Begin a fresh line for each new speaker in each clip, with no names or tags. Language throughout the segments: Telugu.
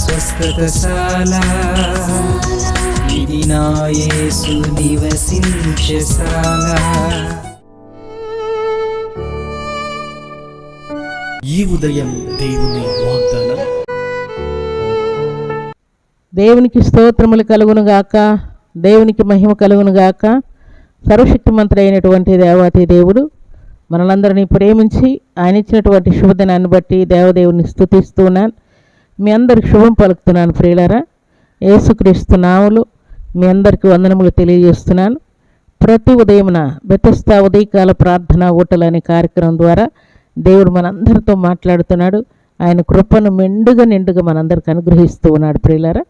స్వస్థతశాల. ఇది నా యేసు నివసించశాల
ఈ ఉదయం దేవుని వాగ్దానం.
దేవునికి స్తోత్రములు కలుగును గాక దేవునికి మహిమ కలుగును గాక సర్వశక్తిమంతుడు అయినటువంటి దేవాతి దేవుడు మనలందరినీ ప్రేమించి ఆయన ఇచ్చినటువంటి శుభదినాన్ని బట్టి దేవదేవుని స్తుతిస్తూ ఉన్నాను. మీ అందరికి శుభం పలుకుతున్నాను ప్రియులరా. యేసుక్రీస్తు నాములు మీ అందరికీ వందనములు తెలియజేస్తున్నాను. ప్రతి ఉదయమున బెతస్తా ఉదయకాల ప్రార్థన ఓటలు అనే కార్యక్రమం ద్వారా దేవుడు మనందరితో మాట్లాడుతున్నాడు. ఆయన కృపను మెండుగా నిండుగా మనందరికి అనుగ్రహిస్తూ ఉన్నాడు ప్రియులారా.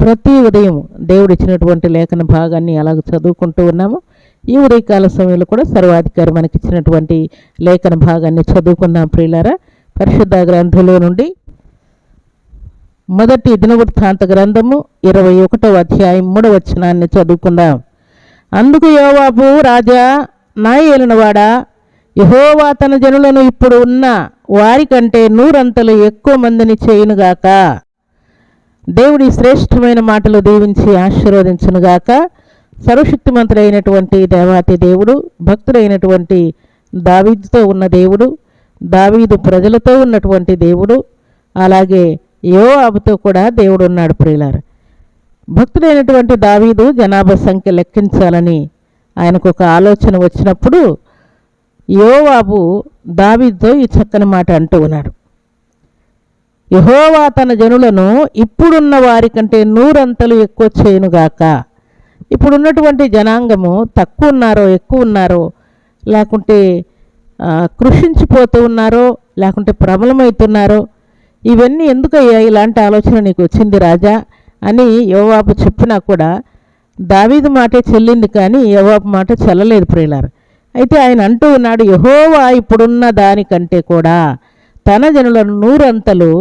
ప్రతి ఉదయం దేవుడు ఇచ్చినటువంటి లేఖన భాగాన్ని అలాగ చదువుకుంటూ ఉన్నాము. ఈ ఉదయకాల సమయంలో కూడా సర్వాధికారి మనకి ఇచ్చినటువంటి లేఖన భాగాన్ని చదువుకున్నాం ప్రియులారా. పరిశుద్ధ గ్రంథంలో నుండి మొదటి దినవృత్తాంత గ్రంథము ఇరవై ఒకటవ అధ్యాయం మూడవ వచనాన్ని చదువుకుందాం. అందుకు యోవాబు రాజా నా ఏలినవాడా యహోవా తన జనులను ఇప్పుడు ఉన్న వారికంటే నూరంతలు ఎక్కువ మందిని చేయునుగాక. దేవుడి శ్రేష్టమైన మాటలు దీవించి ఆశీర్వదించునుగాక. సర్వశక్తిమంతుడైనటువంటి దేవాతి దేవుడు భక్తుడైనటువంటి దావీదుతో ఉన్న దేవుడు దావీదు ప్రజలతో ఉన్నటువంటి దేవుడు అలాగే యోవాబుతో కూడా దేవుడు ఉన్నాడు ప్రియులారు. భక్తుడైనటువంటి దావీదు జనాభా సంఖ్య లెక్కించాలని ఆయనకు ఒక ఆలోచన వచ్చినప్పుడు యోవాబు దావీదుతో ఈ చక్కని మాట అంటూ ఉన్నాడు. యహోవా తన జనులను ఇప్పుడున్న వారికంటే నూరంతలు ఎక్కువ చేయనుగాక. ఇప్పుడున్నటువంటి జనాంగము తక్కువ ఉన్నారో ఎక్కువ ఉన్నారో లేకుంటే కృషించిపోతూ ఉన్నారో లేకుంటే ప్రబలమవుతున్నారో ఇవన్నీ ఎందుకయ్యా ఇలాంటి ఆలోచన నీకు వచ్చింది రాజా అని యోవాబు చెప్పినా కూడా దావీదు మాటే చెల్లింది కానీ యోవాబు మాట చెల్లలేదు ప్రియులారు. అయితే ఆయన అంటూ ఉన్నాడు యహోవా ఇప్పుడున్న దానికంటే కూడా తన జనులను నూరంతలు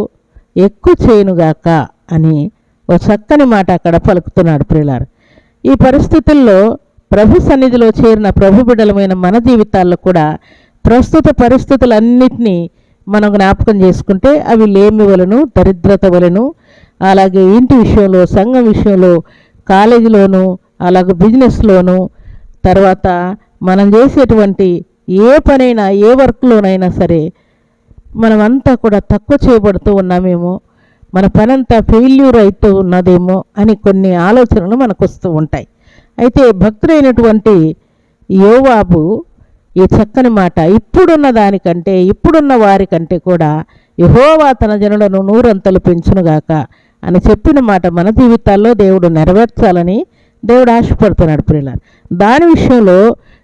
ఎక్కువ చేయనుగాక అని ఓ చక్కని మాట అక్కడ పలుకుతున్నాడు ప్రియులారు. ఈ పరిస్థితుల్లో ప్రభు సన్నిధిలో చేరిన ప్రభు బిడలమైన మన జీవితాల్లో కూడా ప్రస్తుత పరిస్థితులన్నిటినీ మనం జ్ఞాపకం చేసుకుంటే అవి లేమి వలను దరిద్రత వలను అలాగే ఇంటి విషయంలో సంఘం విషయంలో కాలేజీలోను అలాగే బిజినెస్లోను తర్వాత మనం చేసేటువంటి ఏ పనైనా ఏ వర్క్లోనైనా సరే మనమంతా కూడా తక్కువ చేయబడుతూ ఉన్నామేమో. మన పనంతా ఫెయిల్యూర్ అవుతూ ఉన్నదేమో అని కొన్ని ఆలోచనలు మనకు వస్తూ ఉంటాయి. అయితే భక్తుడైనటువంటి యోవాబు ఈ చక్కని మాట ఇప్పుడున్న దానికంటే ఇప్పుడున్న వారికంటే కూడా యహోవా తన జనులను నూరంతలు పెంచునుగాక అని చెప్పిన మాట మన జీవితాల్లో దేవుడు నెరవేర్చాలని దేవుడు ఆశపడుతున్నాడు ప్రియుల దాని విషయంలో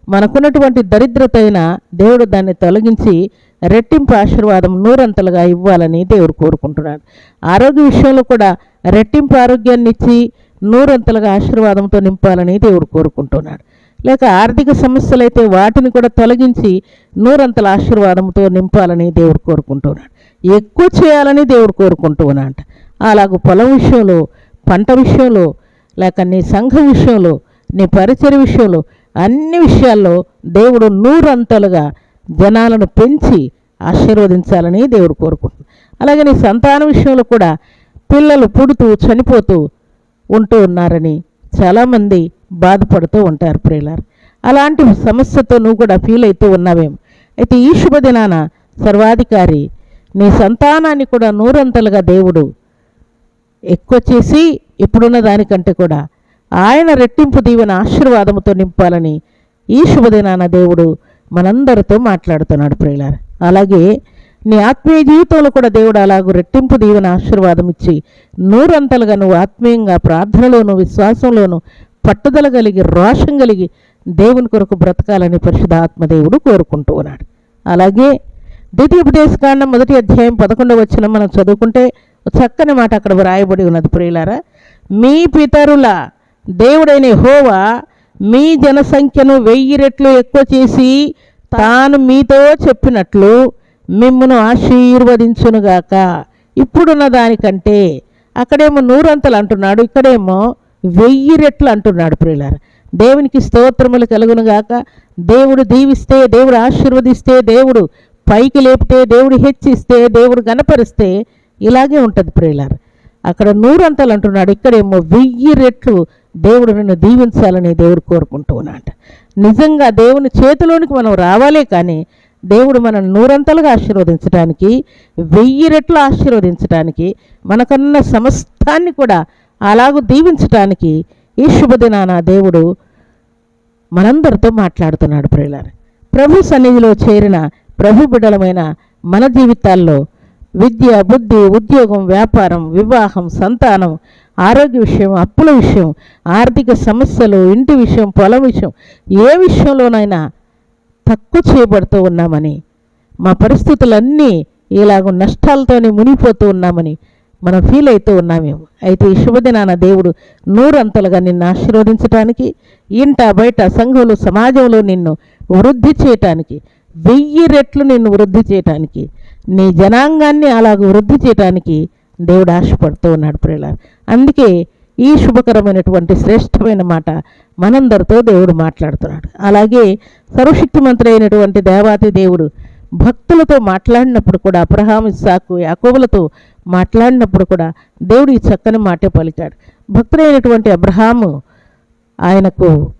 మనకున్నటువంటి దరిద్రతైన దేవుడు దాన్ని తొలగించి రెట్టింపు ఆశీర్వాదం నూరంతలుగా ఇవ్వాలని దేవుడు కోరుకుంటున్నాడు. ఆరోగ్య విషయంలో కూడా రెట్టింపు ఆరోగ్యాన్ని ఇచ్చి నూరంతలుగా ఆశీర్వాదంతో నింపాలని దేవుడు కోరుకుంటున్నాడు. లేక ఆర్థిక సమస్యలైతే వాటిని కూడా తొలగించి నూరంతల ఆశీర్వాదంతో నింపాలని దేవుడు కోరుకుంటున్నాడు. ఎక్కువ చేయాలని దేవుడు కోరుకుంటూ ఉన్నాడు అలాగ పొలం విషయంలో పంట విషయంలో లేక నీ సంఘం విషయంలో నీ పరిచయ విషయంలో అన్ని విషయాల్లో దేవుడు నూరంతలుగా జనాలను పెంచి ఆశీర్వదించాలని దేవుడు కోరుకుంటున్నాడు. అలాగే నీ సంతాన విషయంలో కూడా పిల్లలు పుడుతూ చనిపోతూ ఉంటూ ఉన్నారని చాలామంది బాధపడుతూ ఉంటారు ప్రియులారు. అలాంటి సమస్యతో నువ్వు కూడా ఫీల్ అవుతూ ఉన్నావేమో. అయితే ఈ శుభదినాన సర్వాధికారి నీ సంతానాన్ని కూడా నూరంతలుగా దేవుడు ఎక్కువ చేసి ఇప్పుడున్న దానికంటే కూడా ఆయన రెట్టింపు దీవెన ఆశీర్వాదముతో నింపాలని ఈ శుభదినాన దేవుడు మనందరితో మాట్లాడుతున్నాడు ప్రియులారు. అలాగే నీ ఆత్మీయ జీవితంలో కూడా దేవుడు అలాగూ రెట్టింపు దీవెన ఆశీర్వాదం ఇచ్చి నూరంతలుగా నువ్వు ఆత్మీయంగా ప్రార్థనలోను విశ్వాసంలోను పట్టుదల కలిగి రోషం కలిగి దేవుని కొరకు బ్రతకాలని పరిశుధాత్మ ఆత్మదేవుడు కోరుకుంటూ ఉన్నాడు. అలాగే ద్వితీయోపదేశకాండం మొదటి అధ్యాయం పదకొండవ వచ్చిన మనం చదువుకుంటే చక్కని మాట అక్కడ వ్రాయబడి ఉన్నది ప్రియులారా. మీ పితరుల దేవుడైన హోవా మీ జనసంఖ్యను వెయ్యి రెట్లు ఎక్కువ చేసి తాను మీతో చెప్పినట్లు మిమ్మను ఆశీర్వదించునుగాక. ఇప్పుడున్న దానికంటే అక్కడేమో నూరంతలు అంటున్నాడు ఇక్కడేమో వెయ్యి రెట్లు అంటున్నాడు ప్రియులారు. దేవునికి స్తోత్రములు కలుగునుగాక. దేవుడు దీవిస్తే దేవుడు ఆశీర్వదిస్తే దేవుడు పైకి లేపితే దేవుడు హెచ్చిస్తే దేవుడు గనపరిస్తే ఇలాగే ఉంటుంది ప్రియులారు. అక్కడ నూరంతలు అంటున్నాడు ఇక్కడేమో వెయ్యి రెట్లు దేవుడు నిన్ను దీవించాలని దేవుడు కోరుకుంటూ ఉన్నాడు నిజంగా దేవుని చేతిలోనికి మనం రావాలే కానీ దేవుడు మనం నూరంతలుగా ఆశీర్వదించడానికి వెయ్యి రెట్లు ఆశీర్వదించడానికి మనకన్న సమస్తాన్ని కూడా అలాగూ దీవించడానికి ఈ శుభదినాన దేవుడు మనందరితో మాట్లాడుతున్నాడు ప్రియులారు. ప్రభు సన్నిధిలో చేరిన ప్రభు బిడలమైన మన జీవితాల్లో విద్య బుద్ధి ఉద్యోగం వ్యాపారం వివాహం సంతానం ఆరోగ్య విషయం అప్పుల విషయం ఆర్థిక సమస్యలు ఇంటి విషయం పొలం విషయం ఏ విషయంలోనైనా తక్కువ చేయబడుతూ ఉన్నామని మా పరిస్థితులన్నీ ఇలాగ నష్టాలతోనే మునిగిపోతూ ఉన్నామని మనం ఫీల్ అవుతూ ఉన్నామేమో అయితే ఈ శుభదినాన దేవుడు నూరంతలుగా నిన్ను ఆశీర్వదించడానికి ఇంట బయట సంఘంలో సమాజంలో నిన్ను వృద్ధి చేయటానికి వెయ్యి రెట్లు నిన్ను వృద్ధి చేయటానికి నీ జనాంగాన్ని అలాగ వృద్ధి చేయటానికి దేవుడు ఆశపడుతూ ఉన్నాడు ప్రియుల అందుకే ఈ శుభకరమైనటువంటి శ్రేష్టమైన మాట మనందరితో దేవుడు మాట్లాడుతున్నాడు. అలాగే సర్వశక్తిమంతుడు అయినటువంటి దేవాతి దేవుడు భక్తులతో మాట్లాడినప్పుడు కూడా అబ్రహాం ఇస్సాకు యాకోబులతో మాట్లాడినప్పుడు కూడా దేవుడు ఈ చక్కని మాటే పలికాడు. భక్తుడైనటువంటి అబ్రహాము ఆయనకు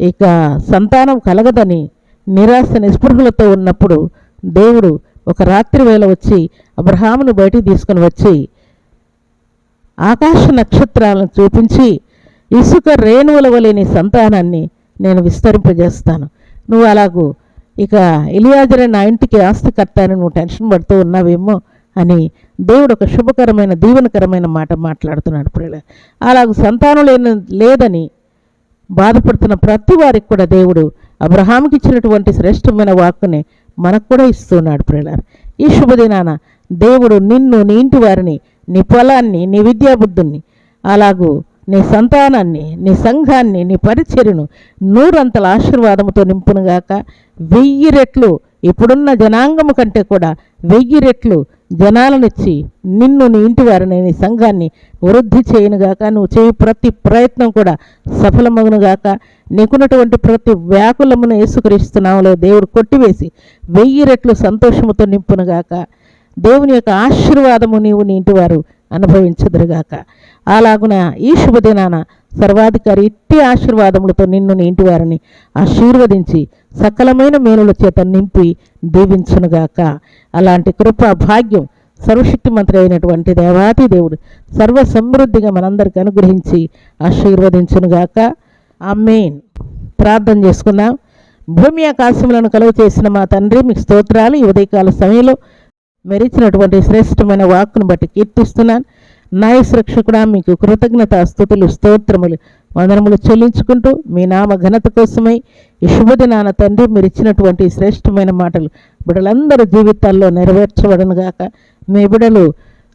ఇక సంతానం కలగదని నిరాశ నిస్పృహలతో ఉన్నప్పుడు దేవుడు ఒక రాత్రి వేళ వచ్చి అబ్రహామును బయటికి తీసుకుని వచ్చి ఆకాశ నక్షత్రాలను చూపించి ఇసుక రేణువుల వలె నీ సంతానాన్ని నేను విస్తరింపజేస్తాను. నువ్వు అలాగూ ఇక ఇలియాజరే నా ఇంటికి ఆస్తి కట్టాను నువ్వు టెన్షన్ పడుతూ ఉన్నావేమో అని దేవుడు ఒక శుభకరమైన దీవెనకరమైన మాట మాట్లాడుతున్నాడు ప్రియుల అలాగూ సంతానం లేని లేదని బాధపడుతున్న ప్రతి వారికి కూడా దేవుడు అబ్రహాంకి ఇచ్చినటువంటి శ్రేష్టమైన వాక్కుని మనకు కూడా ఇస్తున్నాడు ప్రియులారు. ఈ శుభదినాన దేవుడు నిన్ను నీ ఇంటి వారిని నీ పొలాన్ని నీ విద్యాబుద్ధుల్ని అలాగూ నీ సంతానాన్ని నీ సంఘాన్ని నీ పరిచర్యను నూరంతల ఆశీర్వాదముతో నింపునుగాక వెయ్యి రెట్లు ఇప్పుడున్న జనాంగము కంటే కూడా వెయ్యి రెట్లు జనాలనిచ్చి నిన్ను నీ ఇంటి వారిని నీ సంఘాన్ని వృద్ధి చేయనుగాక నువ్వు చేయి ప్రతి ప్రయత్నం కూడా సఫలమగునుగాక నీకున్నటువంటి ప్రతి వ్యాకులమును యేసుక్రీస్తున్నాములో దేవుడు కొట్టివేసి వెయ్యి రెట్లు సంతోషముతో నింపునుగాక దేవుని యొక్క ఆశీర్వాదము నీవు నీ ఇంటివారు అనుభవించదురుగాక అలాగున ఈ శుభదినాన సర్వాధికారి ఇట్టి ఆశీర్వాదములతో నిన్ను నీ ఇంటి వారిని ఆశీర్వదించి సకలమైన మేలుల చేత నింపి దీవించునుగాక. అలాంటి కృప భాగ్యం సర్వశక్తి మంత్రి అయినటువంటి దేవాతి దేవుడు సర్వ సమృద్ధిగా మనందరికీ అనుగ్రహించి ఆశీర్వదించునుగాక. ఆమెన్. ప్రార్థన చేసుకుందాం. భూమి ఆకాశములను కలుగు చేసిన మా తండ్రి మీకు స్తోత్రాలు. ఈ ఉదయకాల సమయంలో మెరిచినటువంటి శ్రేష్టమైన వాక్కును బట్టి కీర్తిస్తున్నాను. నాయ సురక్షకుడా మీకు కృతజ్ఞత స్థుతులు స్తోత్రములు వందనములు చెల్లించుకుంటూ మీ నామ ఘనత కోసమై ఈ శుభదినాన తండ్రి మీరు ఇచ్చినటువంటి శ్రేష్టమైన మాటలు బిడలందరి జీవితాల్లో నెరవేర్చబడనుగాక మీ బిడలు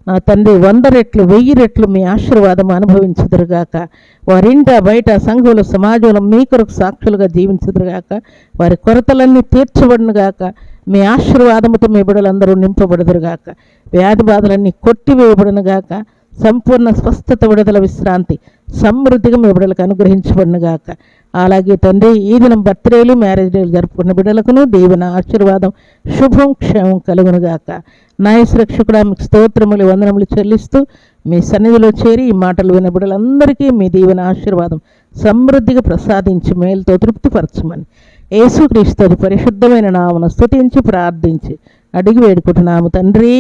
నా తండ్రి వంద రెట్లు వెయ్యి రెట్లు మీ ఆశీర్వాదం అనుభవించుదురుగాక వారింట బయట సంఘంలో సమాజంలో మీ కొరకు సాక్షులుగా జీవించుదురుగాక వారి కొరతలన్నీ తీర్చబడునుగాక మీ ఆశీర్వాదముతో మీ బిడలందరూ నింపబడుదురుగాక వ్యాధి బాధలన్నీ కొట్టివేయబడునుగాక సంపూర్ణ స్వస్థత విడుదల విశ్రాంతి సమృద్ధిగా మీ బిడ్డలకు అనుగ్రహించబడినగాక. అలాగే తండ్రి ఈ దినం బర్త్డేలు మ్యారేజ్ డేలు జరుపుకున్న బిడ్డలకును దీవెన ఆశీర్వాదం శుభం క్షేమం కలుగునుగాక. నాయ సురక్షకుడా మీకు స్తోత్రములు వందనములు చెల్లిస్తూ మీ సన్నిధిలో చేరి ఈ మాటలు విన్న బిడ్డలందరికీ మీ దీవెన ఆశీర్వాదం సమృద్ధిగా ప్రసాదించి మేలుతో తృప్తిపరచమని. యేసుక్రీస్తు పరిశుద్ధమైన నామను స్తుతించి ప్రార్థించి అడిగి వేడుకుంటున్నాము తండ్రి.